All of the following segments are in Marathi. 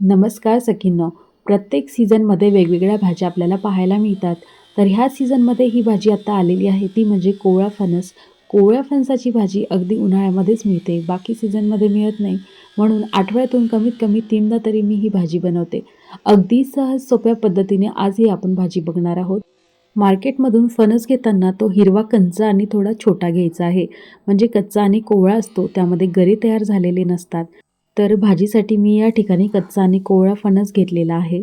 नमस्कार सखींनो. प्रत्येक सीझनमध्ये वेगवेगळ्या भाज्या आपल्याला पाहायला मिळतात. तर ह्या सीझनमध्ये ही भाजी आता आलेली आहे. ती म्हणजे कोवळा फणस. कोवळ्या फणसाची भाजी अगदी उन्हाळ्यामध्येच मिळते. बाकी सीझनमध्ये मिळत नाही. म्हणून आठवड्यातून कमीत कमी तीनदा तरी मी ही भाजी बनवते. अगदी सहज सोप्या पद्धतीने आजही आपण भाजी बघणार आहोत. मार्केटमधून फणस घेताना तो हिरवा कंचा आणि थोडा छोटा घ्यायचा आहे. म्हणजे कच्चा आणि कोवळा असतो. त्यामध्ये गरे तयार झालेले नसतात. तर भाजीसाठी मी या ठिकाणी कच्चा आणि कोवळा फणस घेतलेला आहे.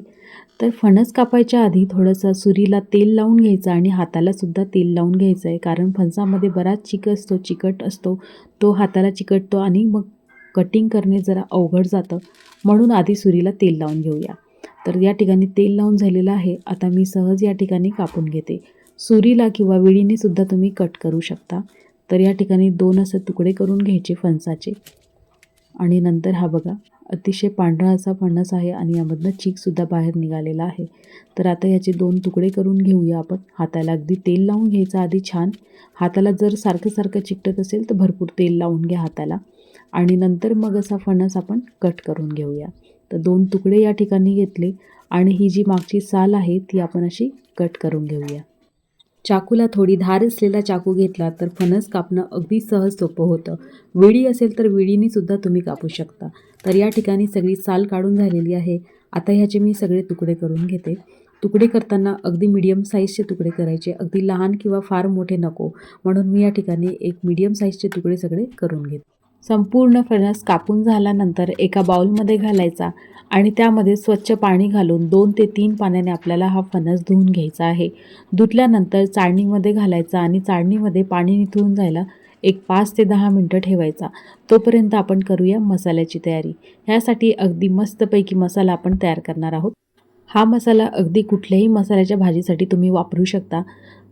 तर फणस कापायच्या आधी थोडंसं सुरीला तेल लावून घ्यायचं आणि हातालासुद्धा तेल लावून घ्यायचं आहे. कारण फणसामध्ये बराच चिक असतो चिकट असतो तो हाताला चिकटतो आणि मग कटिंग करणे जरा अवघड जातं. म्हणून आधी सुरीला तेल लावून घेऊया. तर या ठिकाणी तेल लावून झालेलं आहे. आता मी सहज या ठिकाणी कापून घेते. सुरीला किंवा विळीने सुद्धा तुम्ही कट करू शकता. तर या ठिकाणी दोन असे तुकडे करून घ्यायचे फणसाचे. आणि नंतर हा बघा अतिशय पांढरा असा फणस आहे आणि यामधनं चीकसुद्धा बाहेर निघालेला आहे. तर आता याचे दोन तुकडे करून घेऊया आपण. हाताला अगदी तेल लावून घ्यायचं आधी छान. हाताला जर सारखं सारखं चिकटत असेल तर भरपूर तेल लावून घ्या हाताला. आणि नंतर मग असा फणस आपण कट करून घेऊया. तर दोन तुकडे या ठिकाणी घेतले आणि ही जी मागची साल आहे ती आपण अशी कट करून घेऊया. चाकूला थोडी धार असलेला चाकू घेतला तर फणस कापणं अगदी सहज सोपं होतं. विळी असेल तर विळीनेसुद्धा तुम्ही कापू शकता. तर या ठिकाणी सगळी साल काढून झालेली आहे. आता ह्याचे मी सगळे तुकडे करून घेते. तुकडे करताना अगदी मीडियम साईजचे तुकडे करायचे. अगदी लहान किंवा फार मोठे नको. म्हणून मी या ठिकाणी एक मीडियम साईजचे तुकडे सगळे करून घेते. संपूर्ण फणस कापून झाल्यानंतर एका बाऊलमध्ये घालायचा आणि त्यामध्ये स्वच्छ पाणी घालून दोन ते तीन पाण्याने आपल्याला हा फणस धुवून घ्यायचा आहे. धुतल्यानंतर चाळणीमध्ये घालायचा आणि चाळणीमध्ये पाणी निथळून जायला एक पाच ते दहा मिनटं ठेवायचा. तोपर्यंत आपण करूया मसाल्याची तयारी. ह्यासाठी अगदी मस्तपैकी मसाला आपण तयार करणार आहोत. हा मसाला अगदी कुठल्याही मसाल्याच्या भाजीसाठी तुम्ही वापरू शकता.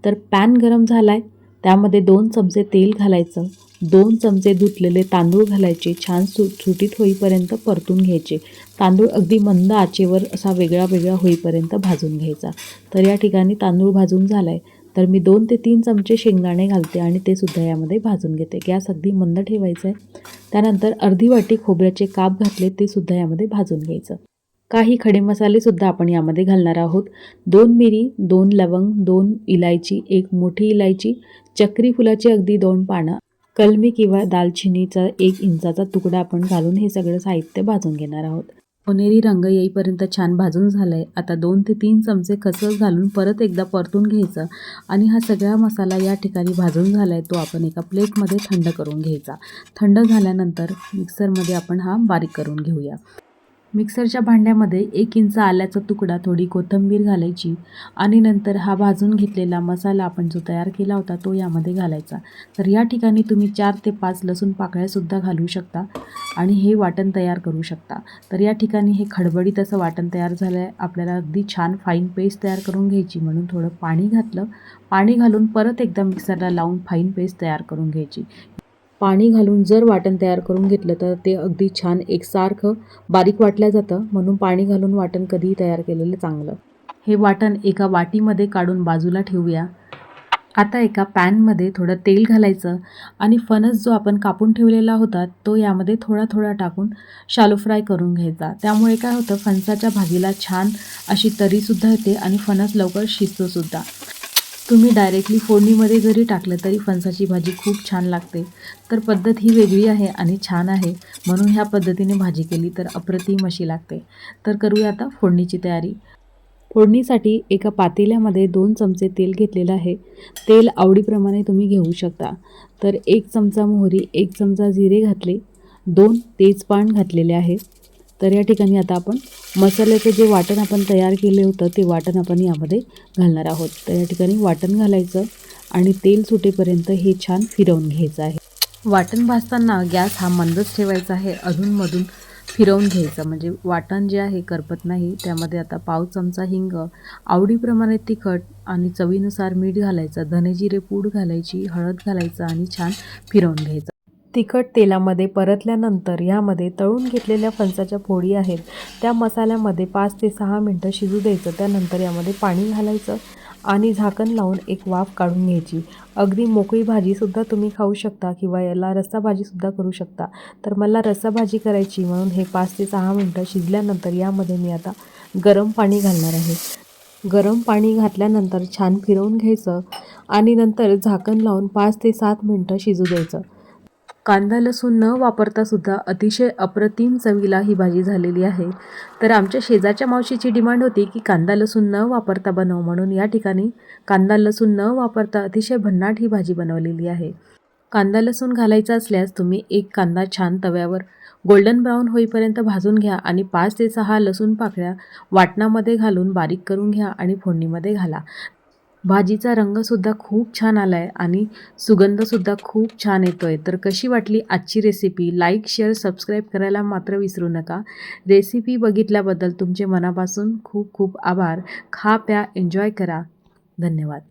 तर पॅन गरम झाला आहे त्यामध्ये दोन चमचे तेल घालायचं दोन चमचे धुतलेले तांदूळ घालायचे छान सु सुटीत होईपर्यंत परतून घ्यायचे. तांदूळ अगदी मंद आचेवर असा वेगळा वेगळा होईपर्यंत भाजून घ्यायचा. तर या ठिकाणी तांदूळ भाजून झाला आहे तर मी दोन ते तीन चमचे शेंगदाणे घालते आणि ते सुद्धा यामध्ये भाजून घेते. गॅस अगदी मंद ठेवायचं आहे त्यानंतर अर्धी वाटी खोबऱ्याचे काप घातले ते सुद्धा यामध्ये भाजून घ्यायचं. काही खडे मसालेसुद्धा आपण यामध्ये घालणार आहोत. दोन मिरी दोन लवंग दोन इलायची एक मोठी इलायची चक्री फुलाची अगदी दोन पानं कलमी किंवा दालचिनीचा एक इंचाचा तुकडा आपण घालून हे सगळं साहित्य भाजून घेणार आहोत. सोनेरी रंग येईपर्यंत छान भाजून झालं आहे आता दोन ते तीन चमचे खसखस घालून परत एकदा परतून घ्यायचं आणि हा सगळा मसाला या ठिकाणी भाजून झाला आहे तो आपण एका प्लेटमध्ये थंड करून घ्यायचा. थंड झाल्यानंतर मिक्सरमध्ये आपण हा बारीक करून घेऊया. मिक्सरच्या भांड्यामध्ये एक इंच आल्याचा तुकडा थोडी कोथिंबीर घालायची आणि नंतर हा भाजून घेतलेला मसाला आपण जो तयार केला होता तो यामध्ये घालायचा. तर या ठिकाणी तुम्ही चार ते पाच लसूण पाकळ्यासुद्धा घालू शकता आणि हे वाटण तयार करू शकता. तर या ठिकाणी हे खडबडीत असं वाटण तयार झालं आहे आपल्याला अगदी छान फाईन पेस्ट तयार करून घ्यायची. म्हणून थोडं पाणी घातलं. पाणी घालून परत एकदा मिक्सरला लावून फाईन पेस्ट तयार करून घ्यायची. पाणी घालून जर वाटण तयार करून घेतलं तर ते अगदी छान एकसारखं बारीक वाटलं जातं म्हणून पाणी घालून वाटण कधीही तयार केलेलं चांगलं. हे वाटण एका वाटीमध्ये काढून बाजूला ठेवूया. आता एका पॅनमध्ये थोडं तेल घालायचं आणि फणस जो आपण कापून ठेवलेला होता तो यामध्ये थोडा थोडा टाकून शालो फ्राय करून घ्यायचा. त्यामुळे काय होतं फणसाच्या भाजीला छान अशी तरीसुद्धा येते आणि फणस लवकर शिजतोसुद्धा. तुम्ही डायरेक्टली फोडणीमध्ये जरी टाकलं तरी फणसाची भाजी खूप छान लागते. तर पद्धत ही वेगळी आहे आणि छान आहे. म्हणून ह्या पद्धतीने भाजी केली तर अप्रतिम अशी लागते. तर करूया आता फोडणीची तयारी. फोडणीसाठी एका पातेल्यामध्ये दोन चमचे तेल घेतलेलं आहे. तेल आवडीप्रमाणे तुम्ही घेऊ शकता. तर एक चमचा मोहरी एक चमचा जिरे घातले. दोन तेजपान घातलेले आहे. तर या ठिकाणी आता आपण मसाल्याचं जे वाटण आपण तयार केले होतं ते वाटण आपण यामध्ये घालणार आहोत. तर या ठिकाणी वाटण घालायचं आणि तेल सुटेपर्यंत हे छान फिरवून घ्यायचं आहे. वाटण भाजताना गॅस हा मंदच ठेवायचा आहे. अधूनमधून फिरवून घ्यायचं. म्हणजे वाटण जे आहे करपत नाही. त्यामध्ये आता पाव चमचा हिंग आवडीप्रमाणे तिखट आणि चवीनुसार मीठ घालायचं. धनेजिरे पूड घालायची हळद घालायचं आणि छान फिरवून घ्यायचं. तिखट तेलामध्ये परतल्यानंतर यामध्ये तळून घेतलेल्या फणसाच्या फोडी आहेत. त्या मसाल्यामध्ये पाच ते सहा मिनटं शिजू द्यायचं. त्यानंतर यामध्ये पाणी घालायचं आणि झाकण लावून एक वाफ काढून घ्यायची. अगदी मोकळी भाजीसुद्धा तुम्ही खाऊ शकता किंवा याला रस्सा भाजीसुद्धा करू शकता. तर मला रस्सा भाजी करायची म्हणून हे पाच ते सहा मिनटं शिजल्यानंतर यामध्ये मी आता गरम पाणी घालणार आहे. गरम पाणी घातल्यानंतर छान फिरवून घ्यायचं आणि नंतर झाकण लावून पाच ते सात मिनटं शिजू द्यायचं. कांदा लसूण न वापरता सुद्धा अतिशय अप्रतिम चवीला ही भाजी झालेली आहे. तर आमच्या शेजारच्या मावशीची डिमांड होती की कांदा लसूण न वापरता बनव म्हणून या ठिकाणी कांदा लसूण न वापरता अतिशय भन्नाट ही भाजी बनवलेली आहे. कांदा लसूण घालायचा असल्यास तुम्ही एक कांदा छान तव्यावर गोल्डन ब्राऊन होईपर्यंत भाजून घ्या आणि पाच ते सहा लसूण पाकळ्या वाटणामध्ये घालून बारीक करून घ्या आणि फोडणीमध्ये घाला. भाजीचा रंगसुद्धा खूप छान आला आहे आणि सुगंधसुद्धा खूप छान येतो आहे तर कशी वाटली आजची रेसिपी लाईक शेअर सबस्क्राईब करायला मात्र विसरू नका. रेसिपी बघितल्याबद्दल तुमचे मनापासून खूप खूप आभार. खा प्या एन्जॉय करा. धन्यवाद.